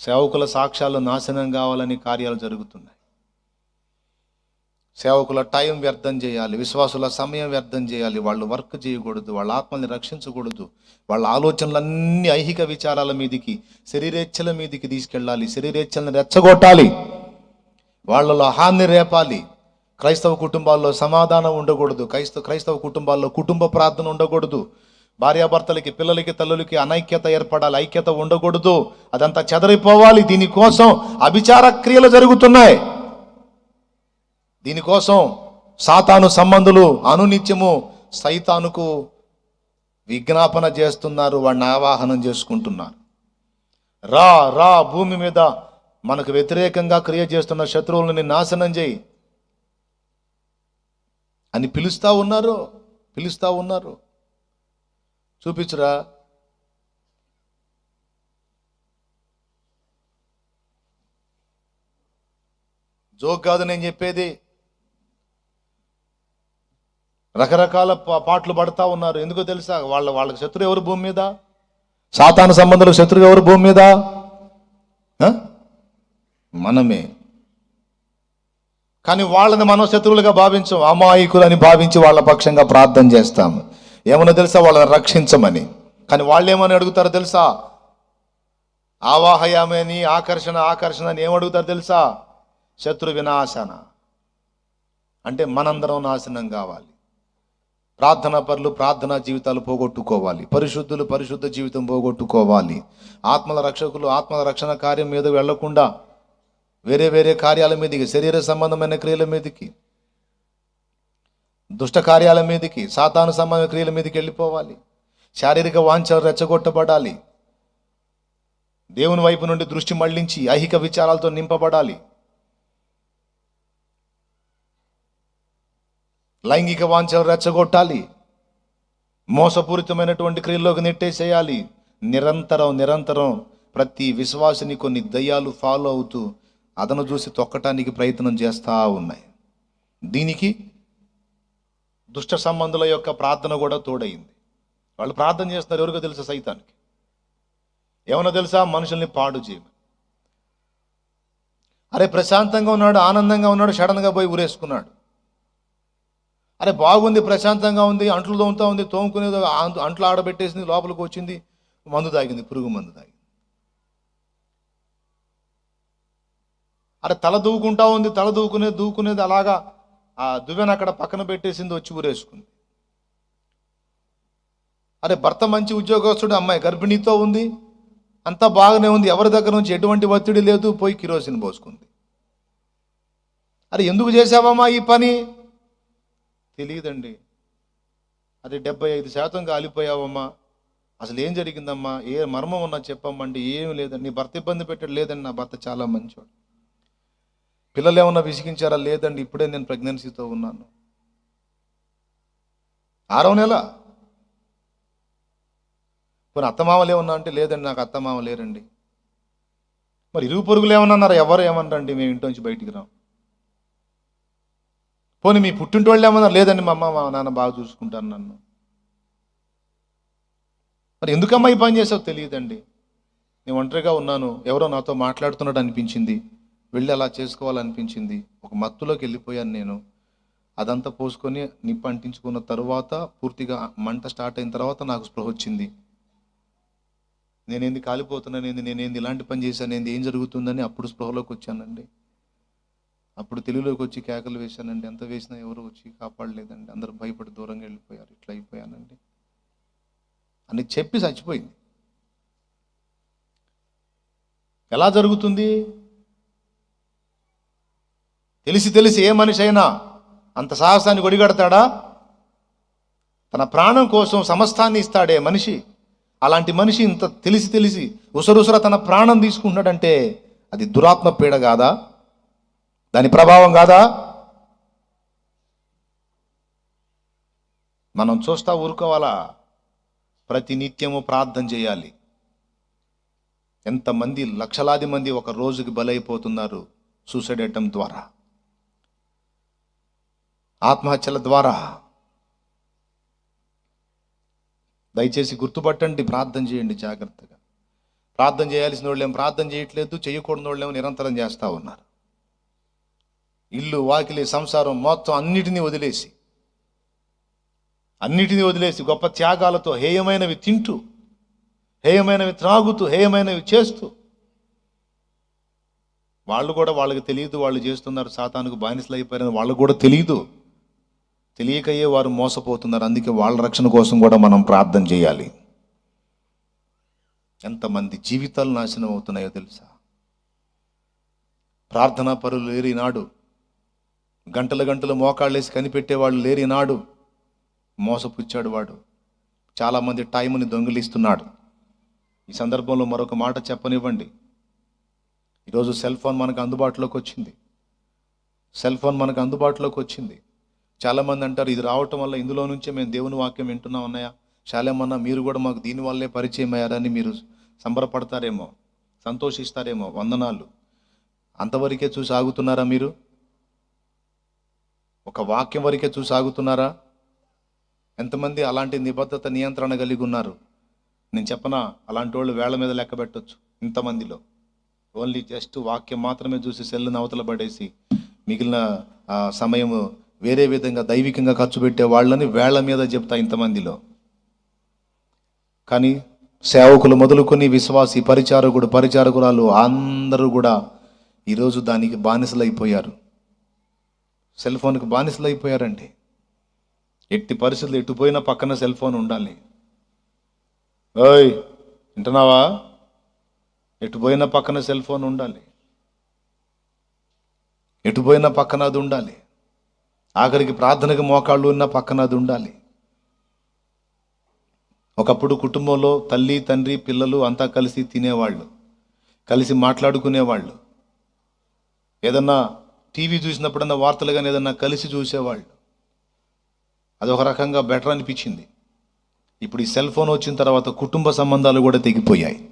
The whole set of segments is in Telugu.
సేవకుల సాక్ష్యాలు నాశనం కావాలని కార్యాలు జరుగుతున్నాయి. సేవకుల టైం వ్యర్థం చేయాలి విశ్వాసుల సమయం వ్యర్థం చేయాలి వాళ్ళు వర్క్ చేయకూడదు వాళ్ళ ఆత్మల్ని రక్షించకూడదు వాళ్ళ ఆలోచనలన్నీ ఐహిక విచారాల మీదికి శరీరేచ్ఛల మీదికి తీసుకెళ్ళాలి శరీరేచ్ఛలను రెచ్చగొట్టాలి వాళ్ళలో హాని రేపాలి. క్రైస్తవ కుటుంబాల్లో సమాధానం ఉండకూడదు క్రైస్తవ క్రైస్తవ కుటుంబాల్లో కుటుంబ ప్రార్థన ఉండకూడదు భార్యాభర్తలకి పిల్లలకి తల్లులకి అనైక్యత ఏర్పడాలి ఐక్యత ఉండకూడదు. అదంతా చెదరిపోవాలి. దీనికోసం అభిచార క్రియలు జరుగుతున్నాయి. దీనికోసం సాతాను సంబంధులు అనునిత్యము సైతానుకు విజ్ఞాపన చేస్తున్నారు వాడిని ఆవాహనం చేసుకుంటున్నారు. రా రా భూమి మీద మనకు వ్యతిరేకంగా క్రియ చేస్తున్న శత్రువులని నాశనం చేయి. అని పిలుస్తూ ఉన్నారు పిలుస్తూ ఉన్నారు. చూపించురా. జోక్ కాదు నేను చెప్పేది. రకరకాల పా- పాటలు పడతా ఉన్నారు. ఎందుకో తెలుసా? వాళ్ళ వాళ్ళకి శత్రువు ఎవరు భూమి మీద? సాతాను సంబంధాలు శత్రువు ఎవరు భూమి మీద? మనమే. కానీ వాళ్ళని మనం శత్రువులుగా భావించం అమాయకులని భావించి వాళ్ళ పక్షంగా ప్రార్థన చేస్తాము. ఏమన్నా తెలుసా? వాళ్ళని రక్షించమని. కానీ వాళ్ళు ఏమని అడుగుతారో తెలుసా? ఆవాహయామని ఆకర్షణ ఆకర్షణ అని ఏమడుగుతారు తెలుసా? శత్రు వినాశన. అంటే మనందరం నాశనం కావాలి. ప్రార్థన పనులు ప్రార్థనా జీవితాలు పోగొట్టుకోవాలి. పరిశుద్ధులు పరిశుద్ధ జీవితం పోగొట్టుకోవాలి. ఆత్మల రక్షకులు ఆత్మల రక్షణ కార్యం మీద వెళ్ళకుండా వేరే వేరే కార్యాల మీదకి శరీర సంబంధమైన క్రియల మీదకి దుష్ట కార్యాల మీదకి సాతాను సంబంధ క్రియల మీదకి వెళ్ళిపోవాలి. శారీరక వాంఛలు రెచ్చగొట్టబడాలి. దేవుని వైపు నుండి దృష్టి మళ్ళించి ఐహిక విచారాలతో నింపబడాలి. లైంగిక వాంఛలు రెచ్చగొట్టాలి. మోసపూరితమైనటువంటి క్రియల్లోకి నెట్టేసేయాలి. నిరంతరం నిరంతరం ప్రతి విశ్వాసిని కొన్ని దయ్యాలు ఫాలో అవుతూ అదను చూసి తొక్కటానికి ప్రయత్నం చేస్తూ ఉన్నాయి. దీనికి దుష్ట సంబంధుల యొక్క ప్రార్థన కూడా తోడైంది వాళ్ళు ప్రార్థన చేస్తున్నారు ఎవరికో తెలుసా సైతానికి? ఏమన్నా తెలుసా? మనుషుల్ని పాడు చేయమని. అరే ప్రశాంతంగా ఉన్నాడు ఆనందంగా ఉన్నాడు సడన్గా పోయి ఊరేసుకున్నాడు. అరే బాగుంది ప్రశాంతంగా ఉంది అంట్లు తోముతా ఉంది తోముకునేది అంట్లు ఆడబెట్టేసింది లోపలికి వచ్చింది మందు తాగింది పురుగు మందు తాగింది. అరే తల దూకుంటా ఉంది తల దూకునేది దూకునేది అలాగా ఆ దువ్వెన అక్కడ పక్కన పెట్టేసింది వచ్చి ఊరేసుకుంది. అరే భర్త మంచి ఉద్యోగస్తుడు అమ్మాయి గర్భిణీతో ఉంది అంతా బాగానే ఉంది ఎవరి దగ్గర నుంచి ఎటువంటి ఒత్తిడి లేదు పోయి కిరోసిన్ పోసుకుంది. అరే ఎందుకు చేసావమ్మా ఈ పని? తెలియదండి. అది డెబ్బై ఐదు శాతం కాలిపోయావమ్మా అసలు ఏం జరిగిందమ్మా? ఏ మర్మం ఉన్నా చెప్పమ్మండి ఏమి లేదండి. నీ భర్త ఇబ్బంది పెట్టాడు లేదండి నా భర్త చాలా మంచివాడు పిల్లలు ఏమన్నా విసిగించారా? లేదండి ఇప్పుడే నేను ప్రెగ్నెన్సీతో ఉన్నాను. ఆరవ నెల. కొన్ని అత్తమామలు ఏమన్నా అంటే లేదండి నాకు అత్తమామ లేరండి. మరి ఇరుగు పొరుగులు ఏమన్నా ఎవరు ఏమన్నారండి? మేము ఇంటి నుంచి బయటికి రాం. పోనీ మీ పుట్టింటోళ్ళు ఏమన్నారు లేదండి మా అమ్మ మా నాన్న బాగా చూసుకుంటారు నన్ను. మరి ఎందుకమ్మా ఈ పని చేసావు? తెలియదండి. నేను ఒంటరిగా ఉన్నాను. ఎవరో నాతో మాట్లాడుతున్నట్టు అనిపించింది. వెళ్ళి అలా చేసుకోవాలనిపించింది. ఒక మత్తులోకి వెళ్ళిపోయాను నేను. అదంతా పోసుకొని నిప్పు అంటించుకున్న తర్వాత పూర్తిగా మంట స్టార్ట్ అయిన తర్వాత నాకు స్పృహ వచ్చింది. నేనేంది కాలిపోతున్నానేంది నేనేంది ఇలాంటి పని చేశానేంది ఏం జరుగుతుందని అప్పుడు స్పృహలోకి వచ్చానండి. అప్పుడు తెలుగులోకి వచ్చి కేకలు వేశానండి. ఎంత వేసినా ఎవరు వచ్చి కాపాడలేదండి. అందరూ భయపడి దూరంగా వెళ్ళిపోయారు. ఇట్లా అయిపోయానండి. అని చెప్పి చచ్చిపోయింది. ఎలా జరుగుతుంది? తెలిసి తెలిసి ఏ మనిషి అయినా అంత సాహసాన్ని ఒడిగడతాడా? తన ప్రాణం కోసం సమస్తాన్ని ఇస్తాడే మనిషి. అలాంటి మనిషి ఇంత తెలిసి తెలిసి ఉసరుసర తన ప్రాణం తీసుకుంటున్నాడంటే అది దురాత్మ పీడ కాదా? దాని ప్రభావం కాదా? మనం చూస్తా ఊరుకోవాలా? ప్రతి నిత్యము ప్రార్థన చేయాలి. ఎంతమంది లక్షలాది మంది ఒక రోజుకి బలైపోతున్నారు సూసైడ్ అటెంప్ట్ ద్వారా. ఆత్మహత్యల ద్వారా. దయచేసి గుర్తుపట్టండి ప్రార్థన చేయండి జాగ్రత్తగా. ప్రార్థన చేయాల్సిన వాళ్ళేం ప్రార్థన చేయట్లేదు చేయకూడని వాళ్ళేమో నిరంతరం చేస్తూ ఉన్నారు. ఇల్లు వాకిలి సంసారం మొత్తం అన్నిటినీ వదిలేసి అన్నిటినీ వదిలేసి గొప్ప త్యాగాలతో హేయమైనవి తింటూ హేయమైనవి త్రాగుతూ హేయమైనవి చేస్తూ వాళ్ళు కూడా వాళ్ళకి తెలియదు వాళ్ళు చేస్తున్నారు సాతానుకు బానిసలు అయిపోయారని వాళ్ళకు కూడా తెలియదు తెలియకయే వారు మోసపోతున్నారు. అందుకే వాళ్ళ రక్షణ కోసం కూడా మనం ప్రార్థన చేయాలి. ఎంతమంది జీవితాలు నాశనం అవుతున్నాయో తెలుసా? ప్రార్థనా పరులు లేరు ఈనాడు గంటల గంటలు మోకాళ్ళేసి కనిపెట్టేవాళ్ళు లేరు ఈనాడు మోసపుచ్చాడు వాడు. చాలామంది టైంని దొంగిలిస్తున్నాడు. ఈ సందర్భంలో మరొక మాట చెప్పనివ్వండి. ఈరోజు సెల్ ఫోన్ మనకు అందుబాటులోకి వచ్చింది. సెల్ ఫోన్ మనకు అందుబాటులోకి వచ్చింది. చాలామంది అంటారు ఇది రావటం వల్ల ఇందులో నుంచే మేము దేవుని వాక్యం వింటున్నాం అన్నయ్య. శాలేమన్నా మీరు కూడా మాకు దీనివల్లే పరిచయం అయ్యారని మీరు సంబరపడతారేమో సంతోషిస్తారేమో వందనాలు. అంతవరకే చూసి ఆగుతున్నారా మీరు? ఒక వాక్యం వరకే చూసి ఆగుతున్నారా ఎంతమంది అలాంటి నిబద్ధత నియంత్రణ కలిగి ఉన్నారు? నేను చెప్పనా అలాంటి వాళ్ళు వేళ మీద లెక్క పెట్టొచ్చు ఇంతమందిలో. ఓన్లీ జస్ట్ వాక్యం మాత్రమే చూసి సెల్లుని అవతల పడేసి మిగిలిన సమయము వేరే విధంగా దైవికంగా ఖర్చు పెట్టే వాళ్ళని వేళ్ళ మీద చెప్తా ఇంతమందిలో. కానీ సేవకులు మొదలుకొని విశ్వాసి పరిచారకుడు పరిచారకురాలు అందరూ కూడా ఈరోజు దానికి బానిసలైపోయారు. సెల్ ఫోన్కి బానిసలైపోయారండి ఎట్టి పరిస్థితులు ఎటు పోయినా పక్కన సెల్ ఫోన్ ఉండాలి. ఓయ్ వింటున్నావా? ఎటు పోయినా పక్కన సెల్ ఫోన్ ఉండాలి. ఎటు పోయినా పక్కన అది ఉండాలి. ఆఖరికి ప్రార్థనకి మోకాళ్ళు ఉన్న పక్కన అది ఉండాలి. ఒకప్పుడు కుటుంబంలో తల్లి తండ్రి పిల్లలు అంతా కలిసి తినేవాళ్ళు కలిసి మాట్లాడుకునేవాళ్ళు ఏదన్నా టీవీ చూసినప్పుడన్నా వార్తలు కానీ ఏదన్నా కలిసి చూసేవాళ్ళు. అది ఒక రకంగా బెటర్ అనిపించింది. ఇప్పుడు ఈ సెల్ ఫోన్ వచ్చిన తర్వాత కుటుంబ సంబంధాలు కూడా తెగిపోయాయి.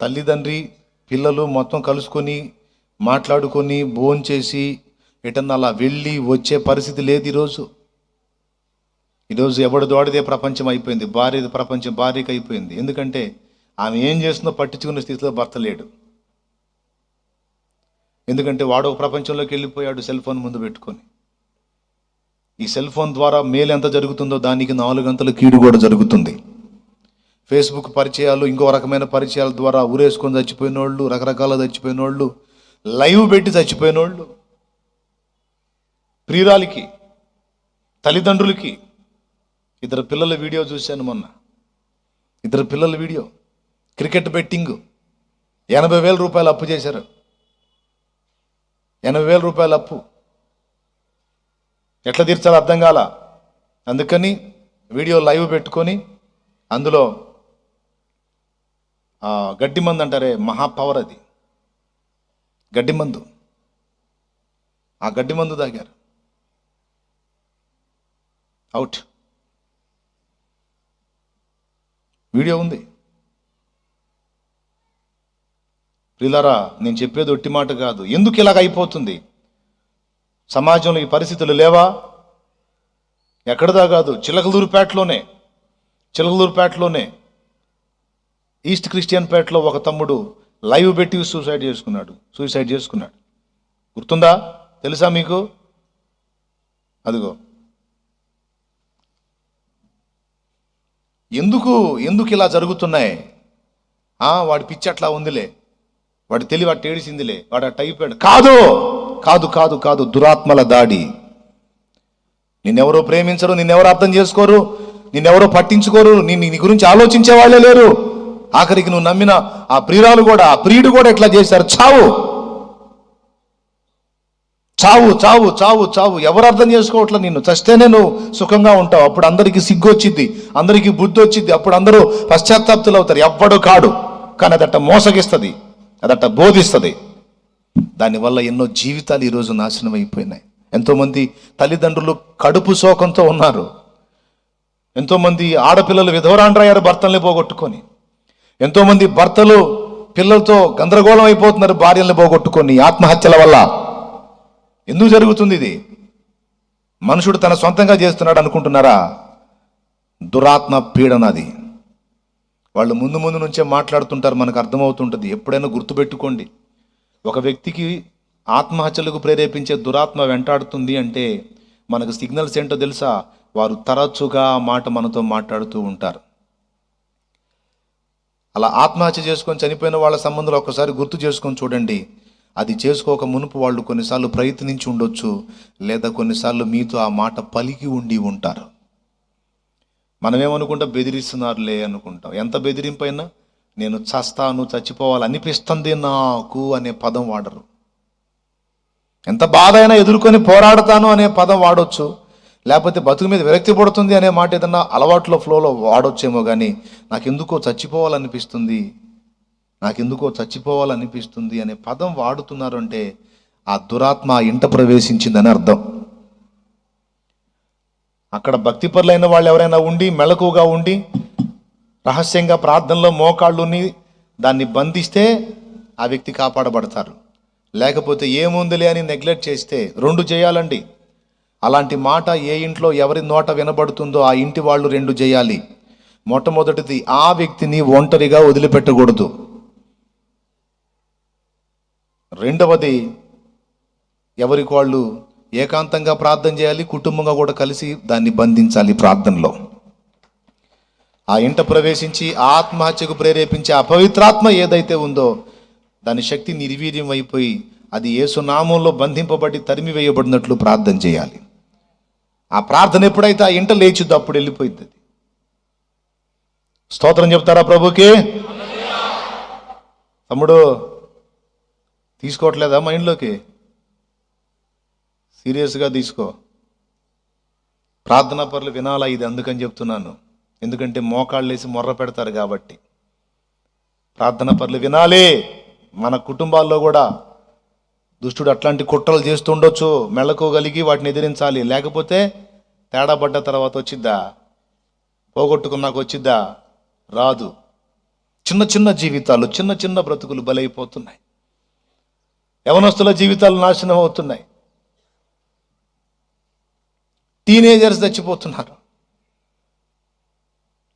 తల్లిదండ్రి పిల్లలు మొత్తం కలుసుకొని మాట్లాడుకొని భోంచేసి ఎటన్నా అలా వెళ్ళి వచ్చే పరిస్థితి లేదు ఈరోజు. ఈరోజు ఎవడు దోడిదే ప్రపంచం అయిపోయింది భార్య ప్రపంచం భార్యకి అయిపోయింది. ఎందుకంటే ఆమె ఏం చేస్తుందో పట్టించుకునే స్థితిలో భర్త లేడు. ఎందుకంటే వాడు ఒక ప్రపంచంలోకి వెళ్ళిపోయాడు సెల్ ఫోన్ ముందు పెట్టుకొని. ఈ సెల్ ఫోన్ ద్వారా మేలు ఎంత జరుగుతుందో దానికి నాలుగు గంటల కీడు కూడా జరుగుతుంది. ఫేస్బుక్ పరిచయాలు ఇంకో రకమైన పరిచయాల ద్వారా ఊరేసుకొని చచ్చిపోయిన వాళ్ళు రకరకాల చచ్చిపోయిన వాళ్ళు లైవ్ పెట్టి చచ్చిపోయిన వాళ్ళు ప్రియురాలికి తల్లిదండ్రులకి ఇద్దరు పిల్లల వీడియో చూశాను మొన్న. ఇద్దరు పిల్లల వీడియో. క్రికెట్ బెట్టింగ్ ఎనభై వేల రూపాయలు అప్పు చేశారు. ఎనభై వేల రూపాయల అప్పు. ఎట్లా తీర్చాలో అర్థం కాల. అందుకని వీడియో లైవ్ పెట్టుకొని అందులో ఆ, గడ్డి మందు అంటారే మహాపవర్ అది. గడ్డి మందు. ఆ గడ్డి మందు తాగారు. అవుట్ వీడియో ఉంది. ప్రిలరా నేను చెప్పేది ఒట్టి మాట కాదు. ఎందుకు ఇలాగ అయిపోతుంది? సమాజంలో ఈ పరిస్థితులు లేవా? ఎక్కడదా కాదు చిలకలూరుపేటలోనే చిలకలూరుపేటలోనే ఈస్ట్ క్రిస్టియన్ పేటలో ఒక తమ్ముడు లైవ్ పెట్టి సూసైడ్ చేసుకున్నాడు సూసైడ్ చేసుకున్నాడు. గుర్తుందా? తెలుసా మీకు? అదిగో. ఎందుకు ఎందుకు ఇలా జరుగుతున్నాయి? వాడి పిచ్చి అట్లా ఉందిలే. వాడి తెలివి అట్ట ఏడిసిందిలే. వాడు అట్ట అయిపోయాడు. కాదు! కాదు కాదు కాదు దురాత్మల దాడి. నిన్నెవరో ప్రేమించరు నిన్నెవరో అర్థం చేసుకోరు నిన్నెవరో పట్టించుకోరు నిన్ను నీ గురించి ఆలోచించే వాళ్ళే లేరు. ఆఖరికి నువ్వు నమ్మిన ఆ ప్రియురాలు కూడా ఆ ప్రియుడు కూడా ఎట్లా చేశారు? చావు! చావు చావు చావు చావు. ఎవరు అర్థం చేసుకోవట్లే నిన్ను? చస్తేనే నువ్వు సుఖంగా ఉంటావు. అప్పుడు అందరికీ సిగ్గు వచ్చింది అందరికీ బుద్ధి వచ్చింది అప్పుడు అందరూ పశ్చాత్తాప్తులు అవుతారు. ఎవ్వడు కాడు. కానీ అదట్ట మోసగిస్తుంది. అదట్ట బోధిస్తుంది. దానివల్ల ఎన్నో జీవితాలు ఈరోజు నాశనం అయిపోయినాయి. ఎంతోమంది తల్లిదండ్రులు కడుపు శోకంతో ఉన్నారు. ఎంతోమంది ఆడపిల్లలు విధవరాండ్రయ్యారు భర్తల్ని పోగొట్టుకొని. ఎంతోమంది భర్తలు పిల్లలతో గందరగోళం అయిపోతున్నారు భార్యల్ని పోగొట్టుకొని. ఆత్మహత్యల వల్ల ఎందుకు జరుగుతుంది ఇది? మనుషుడు తన సొంతంగా చేస్తున్నాడు అనుకుంటున్నారా? దురాత్మ పీడన అది. వాళ్ళు ముందు ముందు నుంచే మాట్లాడుతుంటారు మనకు అర్థమవుతుంటుంది. ఎప్పుడైనా గుర్తుపెట్టుకోండి. ఒక వ్యక్తికి ఆత్మహత్యలకు ప్రేరేపించే దురాత్మ వెంటాడుతుంది అంటే మనకు సిగ్నల్స్ ఏంటో తెలుసా? వారు తరచుగా మాట మనతో మాట్లాడుతూ ఉంటారు. అలా ఆత్మహత్య చేసుకొని చనిపోయిన వాళ్ళ సంబంధాలు ఒకసారి గుర్తు చేసుకొని చూడండి. అది చేసుకోక మునుపు వాళ్ళు కొన్నిసార్లు ప్రయత్నించి ఉండొచ్చు లేదా కొన్నిసార్లు మీతో ఆ మాట పలికి ఉండి ఉంటారు. మనమేమనుకుంటాం బెదిరిస్తున్నారులే అనుకుంటాం. ఎంత బెదిరింపైనా నేను చస్తాను చచ్చిపోవాలనిపిస్తుంది నాకు అనే పదం వాడరు. ఎంత బాధ అయినా ఎదుర్కొని పోరాడతాను అనే పదం వాడొచ్చు. లేకపోతే బతుకు మీద విరక్తి పడుతుంది అనే మాట ఏదన్నా అలవాట్లో ఫ్లోలో వాడొచ్చేమో కానీ నాకెందుకో చచ్చిపోవాలనిపిస్తుంది నాకెందుకో చచ్చిపోవాలనిపిస్తుంది అనే పదం వాడుతున్నారు అంటే ఆ దురాత్మ ఇంట ప్రవేశించిందని అర్థం. అక్కడ భక్తిపరులైన వాళ్ళు ఎవరైనా ఉండి మెలకుగా ఉండి రహస్యంగా ప్రార్థనలో మోకాళ్ళుని దాన్ని బంధిస్తే ఆ వ్యక్తి కాపాడబడతారు. లేకపోతే ఏముందిలే అని నెగ్లెక్ట్ చేస్తే రెండు చేయాలండి. అలాంటి మాట ఏ ఇంట్లో ఎవరి నోట వినబడుతుందో ఆ ఇంటి వాళ్ళు రెండు చేయాలి. మొట్టమొదటిది ఆ వ్యక్తిని ఒంటరిగా వదిలిపెట్టకూడదు. రెండవది ఎవరికి వాళ్ళు ఏకాంతంగా ప్రార్థన చేయాలి కుటుంబంగా కూడా కలిసి దాన్ని బంధించాలి ప్రార్థనలో. ఆ ఇంట ప్రవేశించి ఆత్మహత్యకు ప్రేరేపించే అపవిత్రాత్మ ఏదైతే ఉందో దాని శక్తి నిర్వీర్యం అయిపోయి అది ఏసునామంలో బంధింపబడి తరిమి వేయబడినట్లు ప్రార్థన చేయాలి. ఆ ప్రార్థన ఎప్పుడైతే ఆ ఇంట లేచిద్దో అప్పుడు వెళ్ళిపోయింది స్తోత్రం చెప్తారా ప్రభుకి? తమ్ముడు తీసుకోవట్లేదా మైండ్లోకి? సీరియస్గా తీసుకో. ప్రార్థనా పనులు వినాలా ఇది అందుకని చెప్తున్నాను. ఎందుకంటే మోకాళ్ళు వేసి మొర్ర పెడతారు కాబట్టి. ప్రార్థన పనులు వినాలి. మన కుటుంబాల్లో కూడా దుష్టుడు అట్లాంటి కుట్రలు చేస్తుండొచ్చు. మెళకోగలిగి వాటిని ఎదిరించాలి. లేకపోతే తేడా పడ్డ తర్వాత వచ్చిద్దా? పోగొట్టుకున్నాక వచ్చిద్దా? రాదు. చిన్న చిన్న జీవితాలు చిన్న చిన్న బ్రతుకులు బలైపోతున్నాయి. యవనస్తుల జీవితాలు నాశనం అవుతున్నాయి. టీనేజర్స్ చచ్చిపోతున్నారు.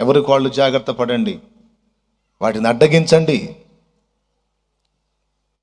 ఎవరికి వాళ్ళు జాగ్రత్త పడండి. వాటిని అడ్డగించండి.